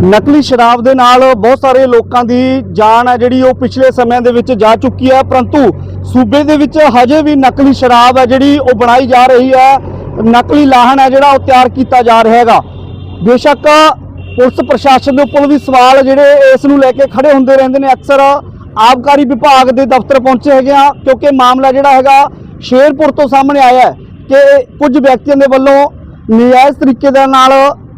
ਨਕਲੀ ਸ਼ਰਾਬ ਦੇ ਨਾਲ ਬਹੁਤ ਸਾਰੇ ਲੋਕਾਂ ਦੀ ਜਾਨ ਹੈ ਜਿਹੜੀ ਉਹ ਪਿਛਲੇ ਸਮਿਆਂ ਦੇ ਵਿੱਚ ਜਾ ਚੁੱਕੀ ਹੈ, ਪਰੰਤੂ ਸੂਬੇ ਦੇ ਵਿੱਚ ਹਜੇ ਵੀ ਨਕਲੀ ਸ਼ਰਾਬ ਹੈ ਜਿਹੜੀ ਉਹ ਬਣਾਈ ਜਾ ਰਹੀ ਹੈ, ਨਕਲੀ ਲਾਹਣ ਹੈ ਜਿਹੜਾ ਉਹ ਤਿਆਰ ਕੀਤਾ ਜਾ ਰਿਹਾ ਹੈਗਾ। ਬੇਸ਼ੱਕ ਪੁਲਿਸ ਪ੍ਰਸ਼ਾਸਨ ਦੇ ਉੱਪਰ ਵੀ ਸਵਾਲ ਜਿਹੜੇ ਇਸ ਨੂੰ ਲੈ ਕੇ ਖੜੇ ਹੁੰਦੇ ਰਹਿੰਦੇ ਨੇ, ਅਕਸਰ ਆਬਕਾਰੀ ਵਿਭਾਗ ਦੇ ਦਫ਼ਤਰ ਪਹੁੰਚੇ ਹੈਗੇ ਆ, ਕਿਉਂਕਿ ਮਾਮਲਾ ਜਿਹੜਾ ਹੈਗਾ ਸ਼ੇਰਪੁਰ ਤੋਂ ਸਾਹਮਣੇ ਆਇਆ ਹੈ ਕਿ ਕੁਝ ਵਿਅਕਤੀਆਂ ਦੇ ਵੱਲੋਂ ਨਜਾਇਜ਼ ਤਰੀਕੇ ਦੇ ਨਾਲ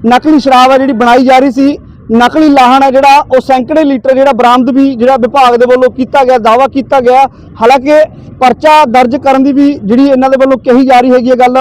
ਨਕਲੀ ਸ਼ਰਾਬ ਹੈ ਜਿਹੜੀ ਬਣਾਈ ਜਾ ਰਹੀ ਸੀ। ਨਕਲੀ ਲਾਹਣ ਹੈ ਜਿਹੜਾ, ਉਹ ਸੈਂਕੜੇ ਲੀਟਰ ਜਿਹੜਾ ਬਰਾਮਦ ਵੀ ਜਿਹੜਾ ਵਿਭਾਗ ਦੇ ਵੱਲੋਂ ਕੀਤਾ ਗਿਆ ਦਾਵਾ ਕੀਤਾ ਗਿਆ। ਹਾਲਾਂਕਿ ਪਰਚਾ ਦਰਜ ਕਰਨ ਦੀ ਵੀ ਜਿਹੜੀ ਇਹਨਾਂ ਦੇ ਵੱਲੋਂ ਕਹੀ ਜਾ ਰਹੀ ਹੈਗੀ ਹੈ ਗੱਲ,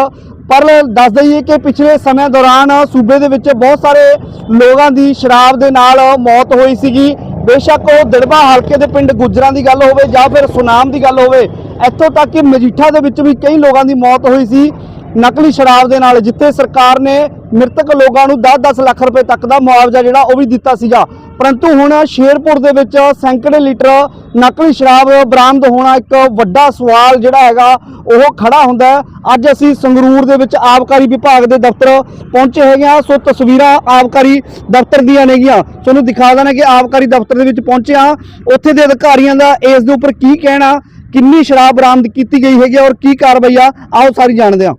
ਪਰ ਦੱਸ ਦਈਏ ਕਿ ਪਿਛਲੇ ਸਮੇਂ ਦੌਰਾਨ ਸੂਬੇ ਦੇ ਵਿੱਚ ਬਹੁਤ ਸਾਰੇ ਲੋਕਾਂ ਦੀ ਸ਼ਰਾਬ ਦੇ ਨਾਲ ਮੌਤ ਹੋਈ ਸੀਗੀ। ਬੇਸ਼ੱਕ ਉਹ ਦਿੜਬਾ ਹਲਕੇ ਦੇ ਪਿੰਡ ਗੁਜਰਾਂ ਦੀ ਗੱਲ ਹੋਵੇ ਜਾਂ ਫਿਰ ਸੁਨਾਮ ਦੀ ਗੱਲ ਹੋਵੇ, ਇੱਥੋਂ ਤੱਕ ਕਿ ਮਜੀਠਾ ਦੇ ਵਿੱਚ ਵੀ ਕਈ ਲੋਕਾਂ ਦੀ ਮੌਤ ਹੋਈ ਸੀ। ਨਕਲੀ ਸ਼ਰਾਬ ਦੇ ਨਾਲ, ਜਿੱਥੇ ਸਰਕਾਰ ਨੇ ਮ੍ਰਿਤਕ ਲੋਕਾਂ ਨੂੰ 10-10 ਲੱਖ ਰੁਪਏ ਤੱਕ ਦਾ ਮੁਆਵਜ਼ਾ ਜਿਹੜਾ ਉਹ ਵੀ ਦਿੱਤਾ ਸੀਗਾ। ਪਰੰਤੂ ਹੁਣ ਸ਼ੇਰਪੁਰ ਦੇ ਵਿੱਚ ਸੈਂਕੜੇ ਲੀਟਰ ਨਕਲੀ ਸ਼ਰਾਬ ਬਰਾਮਦ ਹੋਣਾ ਇੱਕ ਵੱਡਾ ਸਵਾਲ ਜਿਹੜਾ ਹੈਗਾ, ਉਹ ਖੜਾ ਹੁੰਦਾ ਅੱਜ ਅਸੀਂ ਸੰਗਰੂਰ ਦੇ ਵਿੱਚ ਆਬਕਾਰੀ ਵਿਭਾਗ ਦੇ ਦਫ਼ਤਰ ਪਹੁੰਚੇ ਹੈਗੇ ਆ ਸੋ ਤਸਵੀਰਾਂ ਆਬਕਾਰੀ ਦਫ਼ਤਰ ਦੀਆਂ ਨੇਗੀਆਂ। ਤੁਹਾਨੂੰ ਦਿਖਾ ਦੇਣਾ ਕਿ ਆਬਕਾਰੀ ਦਫ਼ਤਰ ਦੇ ਵਿੱਚ ਪਹੁੰਚੇ ਆ ਉੱਥੇ ਦੇ ਅਧਿਕਾਰੀਆਂ ਦਾ ਇਸ ਦੇ ਉੱਪਰ ਕੀ ਕਹਿਣਾ, ਕਿੰਨੀ ਸ਼ਰਾਬ ਬਰਾਮਦ ਕੀਤੀ ਗਈ ਹੈਗੀ ਆ ਔਰ ਕੀ ਕਾਰਵਾਈ ਆ। ਆਓ ਸਾਰੀ ਜਾਣਦੇ ਆ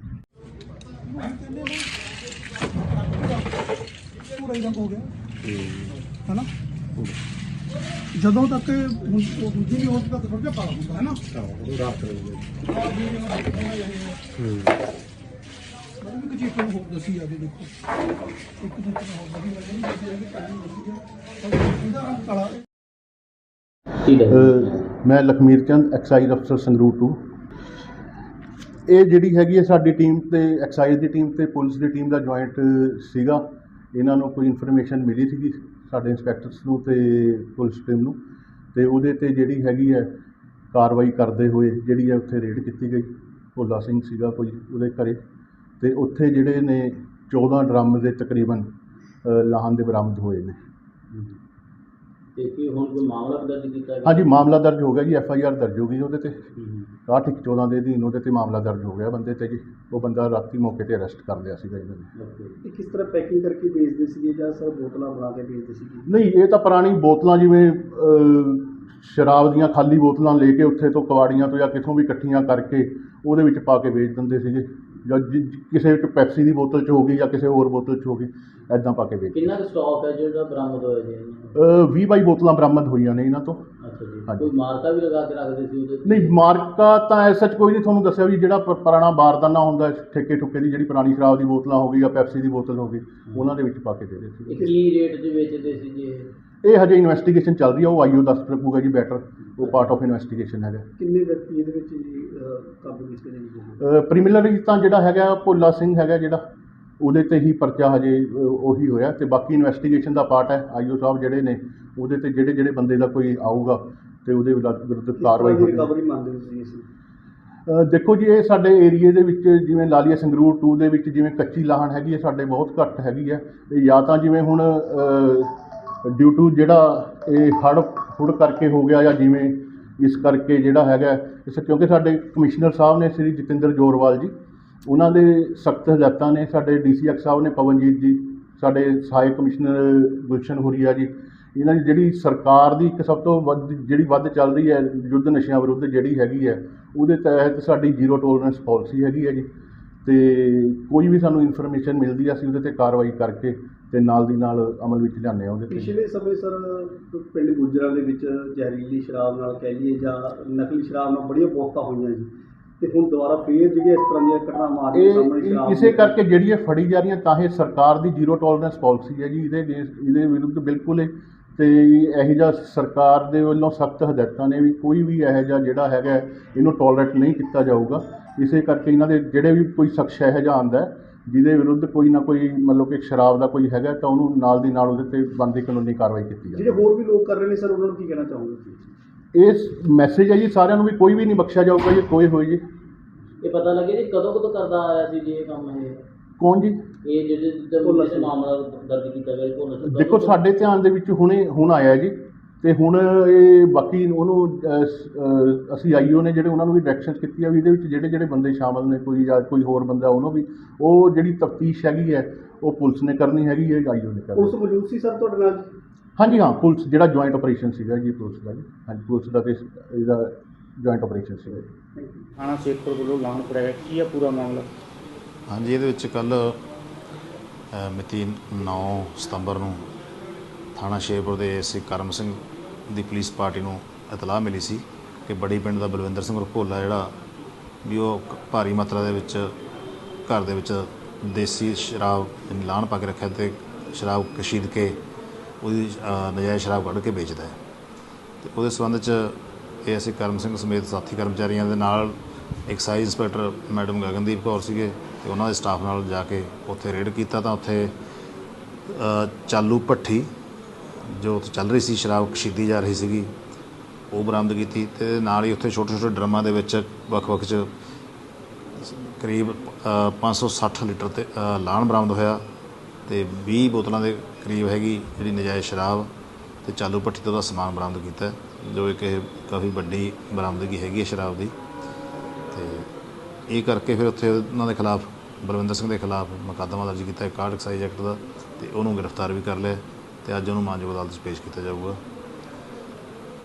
ਹੀ ਰੰਗ ਹੋ। ਗਿਆ ਹੈਨਾ ਜਦੋਂ ਤੱਕ ਦੂਜੀ ਨਹੀਂ ਉਸ ਤੱਕ ਥੋੜਾ ਜਿਹਾ ਕਾਲਾ ਹੁੰਦਾ ਹੈ ਨਾ ਮੈਨੂੰ ਵੀ ਚੀਜ਼ ਤੁਹਾਨੂੰ ਹੋਰ ਦੱਸੀ ਜਾਵੇ ਦੇਖੋ। ਇੱਕ ਦੂਜੇ ਨਾਲ ਹੋਰ ਵਧੀਆ ਲੱਗਣੀ ਦੱਸੀ ਜਾਵੇ ਪਹਿਲੀ ਦੱਸੀ ਜਾਵੇ ਇਹਦਾ ਰੰਗ ਕਾਲਾ ਠੀਕ ਹੈ ਅ, ਮੈਂ ਲਖਮੀਰ ਚੰਦ ਐਕਸਾਈਜ਼ ਅਫਸਰ ਸੰਗਰੂਰ ਟੂ ਇਹ ਜਿਹੜੀ ਹੈਗੀ ਹੈ ਸਾਡੀ ਟੀਮ ਤੇ ਐਕਸਾਈਜ਼ ਦੀ ਟੀਮ ਤੇ ਪੁਲਿਸ ਦੀ ਟੀਮ ਦਾ ਜੁਆਇੰਟ ਸੀਗਾ। ਇਹਨਾਂ ਨੂੰ ਕੋਈ ਇਨਫੋਰਮੇਸ਼ਨ ਮਿਲੀ ਸੀਗੀ ਸਾਡੇ ਇੰਸਪੈਕਟਰਸ ਨੂੰ ਤੇ ਪੁਲਿਸ ਟੀਮ ਨੂੰ? ਤੇ ਉਹਦੇ ਤੇ ਜਿਹੜੀ ਹੈਗੀ ਹੈ ਕਾਰਵਾਈ ਕਰਦੇ ਹੋਏ ਜਿਹੜੀ ਹੈ ਉੱਥੇ ਰੇਡ ਕੀਤੀ ਗਈ। ਭੋਲਾ ਸਿੰਘ ਸੀਗਾ ਕੋਈ ਉਹਦੇ ਘਰੇ। ਤੇ ਉੱਥੇ ਜਿਹੜੇ ਨੇ 14 ਡਰਮ ਦੇ ਤਕਰੀਬਨ ਲਾਹਨ ਦੇ ਬਰਾਮਦ ਹੋਏ ਨੇ। ਤੇ ਕੀ ਹੁਣ ਕੋਈ ਮਾਮਲਾ ਦਰਜ ਕੀਤਾ ਗਿਆ? ਹਾਂਜੀ ਮਾਮਲਾ ਦਰਜ ਹੋ ਗਿਆ ਜੀ ਐਫ ਆਈ ਆਰ ਦਰਜ ਹੋ ਗਈ ਉਹਦੇ ਤੇ। ਹੂੰ। 61 14 ਦੇ ਅਧੀਨ ਉਹਦੇ ਤੇ ਮਾਮਲਾ ਦਰਜ ਹੋ ਗਿਆ ਬੰਦੇ ਤੇ ਜੀ। ਉਹ ਬੰਦਾ ਰਾਤੀ ਮੌਕੇ ਤੇ ਅਰੈਸਟ ਕਰ ਲਿਆ ਸੀਗਾ ਇਹਨਾਂ ਨੇ ਇਹ ਕਿਸ ਤਰ੍ਹਾਂ ਪੈਕਿੰਗ ਕਰਕੇ ਵੇਚਦੇ ਸੀਗੇ ਜਾਂ ਸਰ ਬੋਤਲਾਂ ਬਣਾ ਕੇ ਵੇਚਦੇ ਸੀਗੇ? ਨਹੀਂ ਇਹ ਤਾਂ ਪੁਰਾਣੀ ਬੋਤਲਾਂ ਜਿਵੇਂ ਅਹ, ਸ਼ਰਾਬ ਦੀਆਂ ਖਾਲੀ ਬੋਤਲਾਂ ਲੈ ਕੇ ਉੱਥੇ ਤੋਂ ਕਵਾੜੀਆਂ ਤੋਂ ਜਾਂ ਕਿੱਥੋਂ ਵੀ ਇਕੱਠੀਆਂ ਕਰਕੇ ਉਹਦੇ ਵਿੱਚ ਪਾ ਕੇ ਵੇਚ ਦਿੰਦੇ ਸੀਗੇ। ਜਾਂ ਜਿ- ਕਿਸੇ ਵਿੱਚ ਪੈਪਸੀ ਦੀ ਬੋਤਲ 'ਚ ਹੋ ਗਈ ਜਾਂ ਕਿਸੇ ਹੋਰ ਬੋਤਲ 'ਚ ਹੋ ਗਈ ਐਦਾਂ ਪਾ ਕੇ ਵੇਚ ਕਿੰਨਾ ਕੁ ਸਟਾਕ ਹੈ ਜਿਹੜਾ ਬਰਾਮਦ ਹੋਇਆ ਜੀ ਇਹਨਾਂ ਦਾ? ਅਹ, 20 ਬਾਈ ਬੋਤਲਾਂ ਬਰਾਮਦ ਹੋਈਆਂ ਨੇ ਇਹਨਾਂ ਤੋਂ ਅੱਛਾ ਜੀ ਹਾਂਜੀ। ਕੋਈ ਮਾਰਕਾ ਵੀ ਲਗਾ ਕੇ ਰੱਖਦੇ ਸੀ ਉਹਦੇ ਤੇ? ਨਹੀਂ ਮਾਰਕਾ ਤਾਂ ਐ ਸੱਚ ਕੋਈ ਨਹੀਂ ਤੁਹਾਨੂੰ ਦੱਸਿਆ ਵੀ ਜਿਹੜਾ ਪ- ਪੁਰਾਣਾ ਬਾਰਦਾਨਾ ਹੁੰਦਾ ਠੇਕੇ ਠੁੱਕੇ ਦੀ ਜਿਹੜੀ ਪੁਰਾਣੀ ਸ਼ਰਾਬ ਦੀ ਬੋਤਲਾਂ ਹੋ ਗਈ ਜਾਂ ਪੈਪਸੀ ਦੀ ਬੋਤਲ ਹੋ ਗਈ ਉਹਨਾਂ ਦੇ ਵਿੱਚ ਪਾ ਕੇ ਦੇ ਦੇ ਸੀ ਇਹ ਕੀ ਰੇਟ 'ਚ ਵੇਚਦੇ ਸੀ ਜੀ ਇਹ ਇਹ ਹਜੇ ਇਨਵੈਸਟੀਗੇਸ਼ਨ ਚੱਲ ਰਹੀ ਹੈ ਉਹ ਆਈਓ ਦੱਸ ਸਕੂਗਾ ਜੀ ਬੈਟਰ ਉਹ ਪਾਰਟ ਆਫ ਇਨਵੈਸਟੀਗੇਸ਼ਨ ਹੈਗਾ। ਕਿੰਨੇ ਵਿਅਕਤੀ ਇਹਦੇ ਵਿੱਚ ਜੀ ਕਾਬੂ ਕੀਤੇ ਨੇ ਪ੍ਰੀਮਿਲਰੀ ਤਾਂ ਜਿਹੜਾ ਹੈਗਾ ਭੋਲਾ ਸਿੰਘ ਹੈਗਾ ਜਿਹੜਾ ਉਹਦੇ ਤੇ ਹੀ ਪਰਚਾ ਹਜੇ ਉਹੀ ਹੋਇਆ ਤੇ ਬਾਕੀ ਇਨਵੈਸਟੀਗੇਸ਼ਨ ਦਾ ਪਾਰਟ ਹੈ ਆਈਓ ਸਾਹਿਬ ਜਿਹੜੇ ਨੇ ਉਹਦੇ ਤੇ ਜਿਹੜੇ ਜਿਹੜੇ ਬੰਦੇ ਦਾ ਕੋਈ ਆਊਗਾ ਤੇ ਉਹਦੇ ਵਿਰੁੱਧ ਕਾਰਵਾਈ ਹੋਵੇਗੀ ਰਿਕਵਰੀ ਮੰਨਦੇ ਸੀ ਅਸੀਂ ਦੇਖੋ ਜੀ ਇਹ ਸਾਡੇ ਏਰੀਏ ਦੇ ਵਿੱਚ ਜਿਵੇਂ ਲਾਲੀਆ ਸੰਗਰੂਰ 2 ਦੇ ਵਿੱਚ ਜਿਵੇਂ ਕੱਚੀ ਲਾਹਣ ਹੈਗੀ ਹੈ ਸਾਡੇ ਬਹੁਤ ਘੱਟ ਹੈਗੀ ਹੈ ਜਾਂ ਤਾਂ ਜਿਵੇਂ ਹੁਣ ਡਿਊ ਟੂ ਜਿਹੜਾ ਇਹ ਹੜ ਫੁੜ ਕਰਕੇ ਹੋ ਗਿਆ ਜਾਂ ਜਿਵੇਂ ਇਸ ਕਰਕੇ ਜਿਹੜਾ ਹੈਗਾ ਇਸ ਕਿਉਂਕਿ ਸਾਡੇ ਕਮਿਸ਼ਨਰ ਸਾਹਿਬ ਨੇ ਸ੍ਰੀ ਜਤਿੰਦਰ ਜੋਰਵਾਲ ਜੀ, ਉਹਨਾਂ ਦੇ ਸਖਤ ਹਦਾਇਤਾਂ ਨੇ, ਸਾਡੇ ਡੀਸੀਐਕਸ ਸਾਹਿਬ ਨੇ, ਪਵਨਜੀਤ ਜੀ, ਸਾਡੇ ਸਹਾਇਕ ਕਮਿਸ਼ਨਰ ਗੁਲਸ਼ਨ ਹੁਰੀਆ ਜੀ, ਇਹਨਾਂ ਦੀ ਜਿਹੜੀ ਸਰਕਾਰ ਦੀ ਇੱਕ ਸਭ ਤੋਂ ਵੱਧ, ਜਿਹੜੀ ਵੱਧ ਚੱਲ ਰਹੀ ਹੈ, ਯੁੱਧ ਨਸ਼ਿਆਂ ਵਿਰੁੱਧ ਜਿਹੜੀ ਹੈਗੀ ਹੈ, ਉਹਦੇ ਤਹਿਤ ਸਾਡੀ ਜ਼ੀਰੋ ਟੋਲਰੈਂਸ ਪਾਲਿਸੀ ਹੈਗੀ ਹੈ ਜੀ। ਤੇ ਕੋਈ ਵੀ ਸਾਨੂੰ ਇਨਫੋਰਮੇਸ਼ਨ ਮਿਲਦੀ ਹੈ ਅਸੀਂ ਉਹਦੇ ਤੇ ਕਾਰਵਾਈ ਕਰਕੇ ਤੇ ਨਾਲ ਦੀ ਨਾਲ ਅਮਲ ਵਿੱਚ ਲਿਆਉਂਦੇ ਹਾਂ ਉਹਦੇ ਤੇ ਪਿਛਲੇ ਸਮੇਂ ਸਰ ਪਿੰਡ ਗੁਜਰਾਂ ਦੇ ਵਿੱਚ ਜ਼ਹਿਰੀਲੀ ਸ਼ਰਾਬ ਨਾਲ ਕਹਿ ਲਈਏ ਜਾਂ ਨਕਲੀ ਸ਼ਰਾਬ ਨਾਲ ਬੜੀਆਂ ਮੌਤਾਂ ਹੋਈਆਂ ਜੀ ਤੇ ਹੁਣ ਦੁਬਾਰਾ ਫੇਰ ਜਿਹੜੀਆਂ ਇਸ ਤਰ੍ਹਾਂ ਦੀਆਂ ਘਟਨਾਵਾਂ ਆ ਰਹੀਆਂ ਸਾਹਮਣੇ ਸ਼ਰਾਬ ਇਸੇ। ਕਰਕੇ ਜਿਹੜੀ ਇਹ ਫੜੀ ਜਾ ਰਹੀਆਂ ਤਾਂ ਇਹ ਸਰਕਾਰ ਦੀ ਜ਼ੀਰੋ ਟੋਲਰੈਂਸ ਪਾਲਿਸੀ ਹੈ ਜੀ ਇਹਦੇ ਇਹਦੇ ਵਿਰੁੱਧ ਬਿਲਕੁਲ ਹੀ ਤੇ ਇਹੋ ਜਿਹਾ ਸਰਕਾਰ ਦੇ ਵੱਲੋਂ ਸਖਤ ਹਦਾਇਤਾਂ ਨੇ ਵੀ ਕੋਈ ਵੀ ਇਹੋ ਜਿਹਾ ਜਿਹੜਾ ਹੈਗਾ ਇਹਨੂੰ ਟੋਲਰੇਟ ਨਹੀਂ ਕੀਤਾ ਜਾਊਗਾ। ਇਸੇ ਕਰਕੇ ਇਹਨਾਂ ਦੇ ਜਿਹੜੇ ਵੀ ਕੋਈ ਸ਼ਖਸ ਇਹੋ ਜਿਹਾ ਆਉਂਦਾ ਹੈ, ਜਿਹਦੇ ਵਿਰੁੱਧ ਕੋਈ ਨਾ ਕੋਈ ਮਤਲਬ ਕਿ ਸ਼ਰਾਬ ਦਾ ਕੋਈ ਹੈਗਾ ਤਾਂ ਉਹਨੂੰ ਨਾਲ ਦੀ ਨਾਲ ਉਹਦੇ ਤੇ ਬੰਦੀ ਕਾਨੂੰਨੀ ਕਾਰਵਾਈ ਕੀਤੀ ਜਾਵੇ। ਜਿਹੜੇ ਹੋਰ ਵੀ ਲੋਕ ਕਰ ਰਹੇ ਨੇ ਸਰ ਉਹਨਾਂ ਨੂੰ ਕੀ ਕਹਿਣਾ ਚਾਹੋਗੇ ਤੁਸੀਂ ਇਸ ਮੈਸੇਜ ਹੈ ਜੀ ਸਾਰਿਆਂ ਨੂੰ ਵੀ ਕੋਈ ਵੀ ਨਹੀਂ ਬਖਸ਼ਿਆ ਜਾਊਗਾ ਜੀ ਕੋਈ ਹੋਈ ਜੀ। ਇਹ ਪਤਾ ਲੱਗਿਆ ਜੀ ਕਦੋਂ ਕਦੋਂ ਕਰਦਾ ਆਇਆ ਸੀ ਜੀ ਇਹ ਕੰਮ ਇਹ? ਕੌਣ ਜੀ? ਇਹ ਜਿਹੜੇ ਭੋਲਾ ਜਿਹੜੇ ਸਿੰਘ। ਮਾਮਲਾ ਦਰਜ ਕੀਤਾ ਗਿਆ ਭੋਲਾ ਸਿੰਘ ਦੇਖੋ ਸਾਡੇ ਧਿਆਨ ਦੇ ਵਿੱਚ ਹੁਣੇ ਹੁਣ ਆਇਆ ਜੀ ਤੇ ਹੁਣ ਇਹ ਬਾਕੀ ਉਹਨੂੰ ਅਹ, ਸ- ਅਹ, ਅਸੀਂ ਆਈਓ ਨੇ ਜਿਹੜੇ ਉਹਨਾਂ ਨੂੰ ਵੀ ਡਾਇਰੈਕਸ਼ਨ ਕੀਤੀ ਆ ਵੀ ਇਹਦੇ ਵਿੱਚ ਜਿਹੜੇ ਜਿਹੜੇ ਬੰਦੇ ਸ਼ਾਮਲ ਨੇ ਕੋਈ ਜਾਂ ਕੋਈ ਹੋਰ ਬੰਦਾ ਉਹਨੂੰ ਵੀ ਉਹ ਜਿਹੜੀ ਤਫਤੀਸ਼ ਹੈਗੀ ਹੈ ਉਹ ਪੁਲਿਸ ਨੇ ਕਰਨੀ ਹੈਗੀ ਹੈ ਆਈਓ ਨੇ ਕਰਨੀ। ਪੁਲਿਸ ਮੌਜੂਦ ਸੀ ਸਰ ਤੁਹਾਡੇ ਨਾਲ? ਹਾਂਜੀ ਹਾਂ ਪੁਲਿਸ ਜਿਹੜਾ ਜੁਆਇੰਟ ਆਪਰੇਸ਼ਨ ਸੀਗਾ ਜੀ ਪੁਲਿਸ ਦਾ ਜੀ। ਹਾਂਜੀ ਪੁਲਿਸ ਦਾ ਤੇ ਇਹਦਾ ਜੁਆਇੰਟ ਆਪਰੇਸ਼ਨ ਸੀਗਾ ਜੀ. ਥਾਣਾ ਸ਼ੇਖਪੁਰ ਵੱਲੋਂ ਲਾਹਣ ਪੜਾਇਆ ਕੀ ਆ ਪੂਰਾ ਮਾਮਲਾ? ਹਾਂਜੀ, ਇਹਦੇ ਵਿੱਚ ਕੱਲ ਮਿਤੀ 9 ਸਤੰਬਰ ਨੂੰ ਥਾਣਾ ਸ਼ੇਰਪੁਰ ਦੇ ਏਸੀ ਕਰਮ ਸਿੰਘ ਦੀ ਪੁਲਿਸ ਪਾਰਟੀ ਨੂੰ ਇਤਲਾਹ ਮਿਲੀ ਸੀ ਕਿ ਬੜੀ ਪਿੰਡ ਦਾ ਬਲਵਿੰਦਰ ਸਿੰਘ ਉਰਫ ਜਿਹੜਾ ਵੀ ਉਹ ਭਾਰੀ ਮਾਤਰਾ ਦੇ ਵਿੱਚ ਘਰ ਦੇ ਵਿੱਚ ਦੇਸੀ ਸ਼ਰਾਬ ਦੀ ਲਾਣ ਪਾ ਕੇ ਰੱਖਿਆ ਤੇ ਸ਼ਰਾਬ ਕਸ਼ੀਦ ਕੇ ਉਹਦੀ ਨਜਾਇਜ਼ ਸ਼ਰਾਬ ਕੱਢ ਕੇ ਵੇਚਦਾ ਹੈ। ਤੇ ਉਹਦੇ ਸੰਬੰਧ ਚ ਇਹ ਅਸੀਂ ਕਰਮ ਸਿੰਘ ਸਮੇਤ ਸਾਥੀ ਕਰਮਚਾਰੀਆਂ ਦੇ ਨਾਲ excise inspector madam Gagandeep Kaur ਸੀਗੇ ਤੇ ਉਹਨਾਂ ਦੇ ਸਟਾਫ ਨਾਲ ਜਾ ਕੇ ਉੱਥੇ ਰੇਡ ਕੀਤਾ ਤਾਂ ਉੱਥੇ ਚਾਲੂ ਭੱਠੀ ਜੋ ਉੱਥੇ ਚੱਲ ਰਹੀ ਸੀ ਸ਼ਰਾਬ ਕਸ਼ੀਦੀ ਜਾ ਰਹੀ ਸੀਗੀ ਉਹ ਬਰਾਮਦ ਕੀਤੀ ਤੇ ਨਾਲ ਹੀ ਉੱਥੇ ਛੋਟੇ ਛੋਟੇ ਡਰਮਾਂ ਦੇ ਵਿੱਚ ਵੱਖ-ਵੱਖ ਚ ਕਰੀਬ ਅ, 560 ਲੀਟਰ ਤੇ ਲਾਣ ਬਰਾਮਦ ਹੋਇਆ ਤੇ 20 ਬੋਤਲਾਂ ਦੇ ਕਰੀਬ ਹੈਗੀ ਜਿਹੜੀ ਨਜਾਇਜ਼ ਸ਼ਰਾਬ ਤੇ ਚਾਲੂ ਭੱਠੀ ਤੋਂ ਦਾ ਸਮਾਨ ਬਰਾਮਦ ਕੀਤਾ ਜੋ ਇੱਕ ਇਹ ਕਾਫੀ ਵੱਡੀ ਬਰਾਮਦਗੀ ਹੈਗੀ ਹੈ ਸ਼ਰਾਬ ਦੀ। ਤੇ ਇਹ ਕਰਕੇ ਫਿਰ ਉੱਥੇ ਉਹਨਾਂ ਦੇ ਖਿਲਾਫ, ਬਲਵਿੰਦਰ ਸਿੰਘ ਦੇ ਖਿਲਾਫ ਮੁਕੱਦਮਾ ਦਰਜ ਕੀਤਾ ਹੈ ਕਾਰਡ ਐਕਸਾਈਜ਼ ਐਕਟ ਦਾ, ਤੇ ਉਹਨੂੰ ਗ੍ਰਿਫਤਾਰ ਵੀ ਕਰ ਲਿਆ, ਤੇ ਅੱਜ ਉਹਨੂੰ ਮਾਨਯੋਗ ਅਦਾਲਤ 'ਚ ਪੇਸ਼ ਕੀਤਾ ਜਾਊਗਾ।